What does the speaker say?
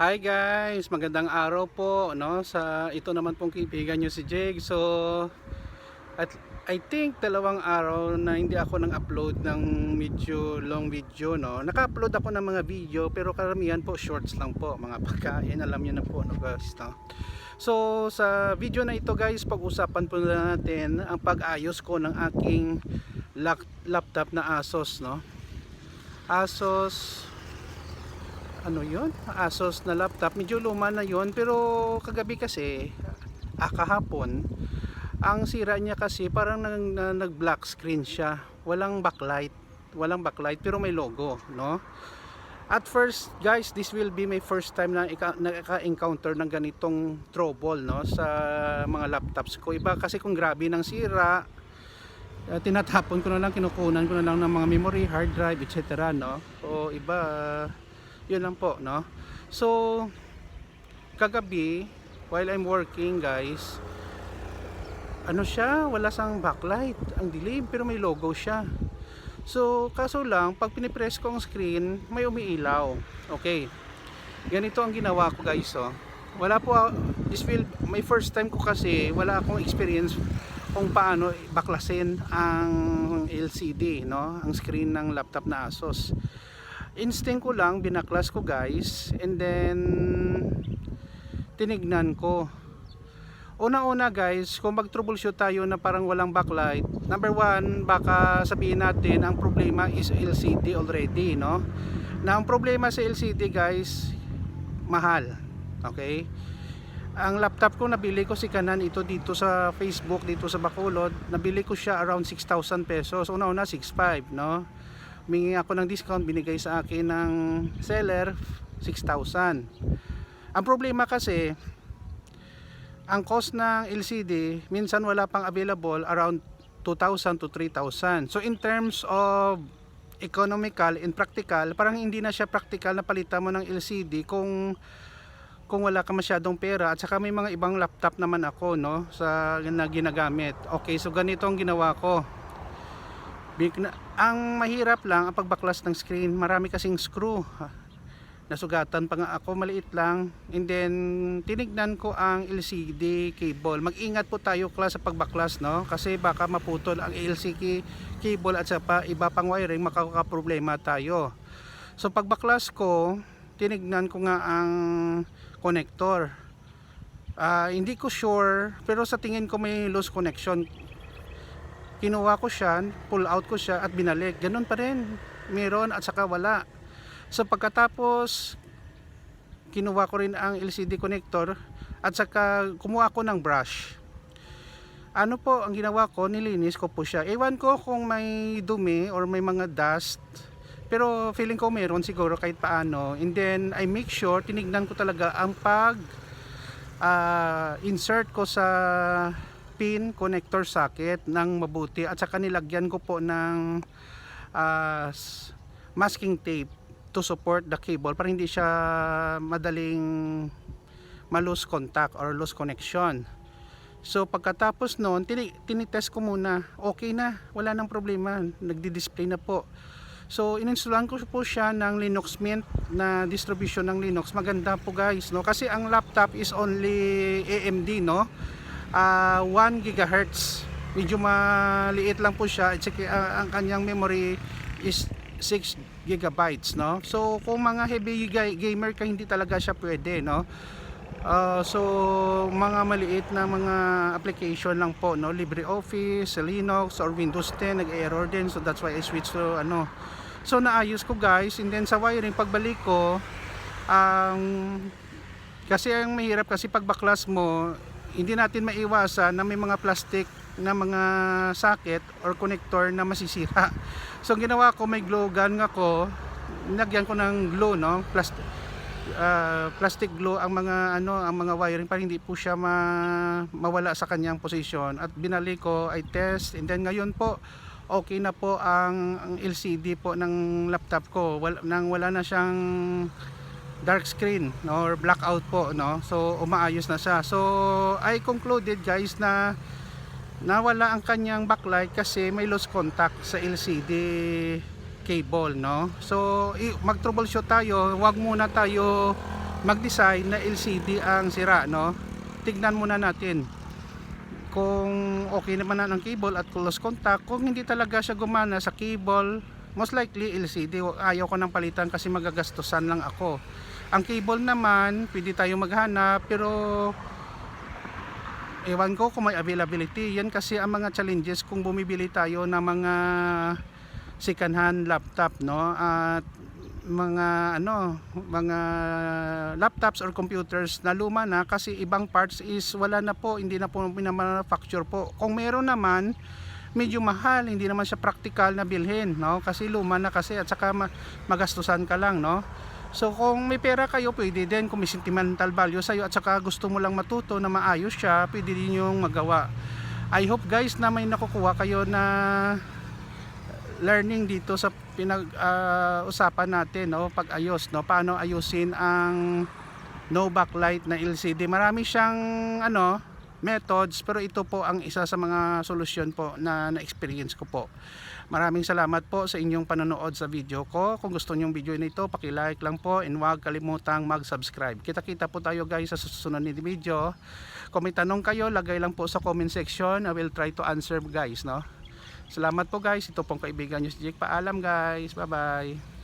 Hi guys, magandang araw po no sa ito naman pong kaibigan niyo si Jake. So at I think dalawang araw na hindi ako nang upload ng medyo long video no. Naka-upload ako ng mga video pero karamihan po shorts lang po, mga pagkain, alam niyo na po no guys no. So sa video na ito guys, pag-usapan po na natin ang pag-ayos ko ng aking lap- laptop na Asus no. Asus ano yon Asus na laptop. Medyo luma na yon pero kagabi kasi ah, kahapon ang sira niya kasi parang nag, na- nag black screen siya. Walang backlight. Walang backlight pero may logo no? At first guys this will be my first time na naka-encounter ng ganitong trouble no sa mga laptops ko. Iba kasi kung grabe ng sira uh, tinatapon ko na lang kinukunan ko na lang ng mga memory hard drive etc no? O iba uh, yun lang po no? So kagabi while I'm working guys ano siya? Wala sang backlight. Ang dilim pero may logo siya. So kaso lang pag pinipress ko ang screen may umiilaw. Okay. Ganito ang ginawa ko guys oh. Wala po this will my first time ko kasi wala akong experience kung paano baklasin ang LCD no? Ang screen ng laptop na Asus instinct ko lang binaklas ko guys. And then tinignan ko. Una-una guys kung mag troubleshoot tayo na parang walang backlight number one baka sabihin natin ang problema is LCD already no? Na ang problema sa LCD guys mahal okay? Ang laptop ko nabili ko si Canon ito dito sa Facebook dito sa Bacolod nabili ko siya around 6,000 pesos. Una-una 6,500 no humingi ako ng discount binigay sa akin ng seller 6,000 ang problema kasi ang cost ng LCD minsan wala pang available around 2,000 to 3,000 so in terms of economical and practical parang hindi na siya practical na palitan mo ng LCD kung kung wala ka masyadong pera. At saka may mga ibang laptop naman ako no sa na ginagamit. Okay so ganito ang ginawa ko ang mahirap lang ang pagbaklas ng screen marami kasing screw nasugatan pa nga ako maliit lang. And then tinignan ko ang LCD cable. Mag-ingat po tayo class sa pagbaklas no? Kasi baka maputol ang LCD cable at saka iba pang wiring makakaproblema tayo. So pagbaklas ko tinignan ko nga ang connector. Ah, hindi ko sure pero sa tingin ko may loose connection kinuha ko siya, pull out ko siya at binalik. Ganun pa rin. Meron at saka wala. So pagkatapos kinuha ko rin ang LCD connector at saka kumuha ko ng brush. Ano po ang ginawa ko, nilinis ko po siya. Ewan ko kung may dumi or may mga dust. Pero feeling ko meron siguro kahit paano. And then I make sure, tinignan ko talaga ang pag ah, insert ko sa pin connector socket ng mabuti at saka nilagyan ko po ng s- masking tape to support the cable para hindi siya madaling malose contact or lose connection. So pagkatapos noon, tini- tinitest ko muna. Okay na, wala nang problema. Nagdi-display na po. So ininstallahan ko po siya ng Linux Mint na distribution ng Linux. Maganda po guys, no? Kasi ang laptop is only AMD, no? Ah, 1 gigahertz. Medyo maliit lang po siya. At saka, ah, ang kanyang memory is 6 gigabytes, no? So kung mga heavy ga- gamer ka, hindi talaga siya pwede, no? Ah, so mga maliit na mga application lang po no LibreOffice, Linux or Windows 10 nag-error din so that's why I switched to ano. So naayos ko guys and then sa wiring pagbalik ko ang kasi ang mahirap kasi pag baklas mo hindi natin maiwasan na may mga plastic na mga socket or connector na masisira. So ang ginawa ko may glue gun nga ko nilagyan ko ng glue no? Plastic ah, plastic glue ang mga ano ang mga wiring para hindi po siya ma, mawala sa kanyang position at binalik ko I test and then ngayon po okay na po ang, ang LCD po ng laptop ko. Wala, nang wala na siyang dark screen no, or blackout po no. So umaayos na siya. So I concluded guys na nawala ang kanyang backlight kasi may loose contact sa LCD cable no. So mag troubleshoot tayo. Wag muna tayo mag-decide na LCD ang sira no. Tignan muna natin kung okay naman na ng cable at close contact. Kung hindi talaga siya gumana sa cable most likely LCD ayaw ko nang palitan kasi magagastusan lang ako. Ang cable naman pwede tayo maghanap pero ewan ko kung may availability. Yan kasi ang mga challenges kung bumibili tayo ng mga second hand laptop no? At mga ano mga laptops or computers na luma na kasi ibang parts is wala na po hindi na po minamanufacture po. Kung meron naman medyo mahal hindi naman siya practical na bilhin no? Kasi luma na kasi at saka ma- magastusan ka lang no? So kung may pera kayo pwede din. Kung may sentimental value sa'yo at saka gusto mo lang matuto na maayos siya pwede din yung magawa. I hope guys na may nakukuha kayo na learning dito sa pinag-usapan natin no? Pag-ayos no? Paano ayusin ang no backlight na LCD marami siyang ano methods pero ito po ang isa sa mga solusyon po na na-experience ko po maraming salamat po sa inyong panonood sa video ko kung gusto nyong video nito paki-like lang po and huwag kalimutang mag-subscribe kita kita po tayo guys sa susunod na video kung may tanong kayo lagay lang po sa comment section I will try to answer guys no Salamat po guys. Ito pong kaibigan nyo si Jake. Paalam guys. Bye bye.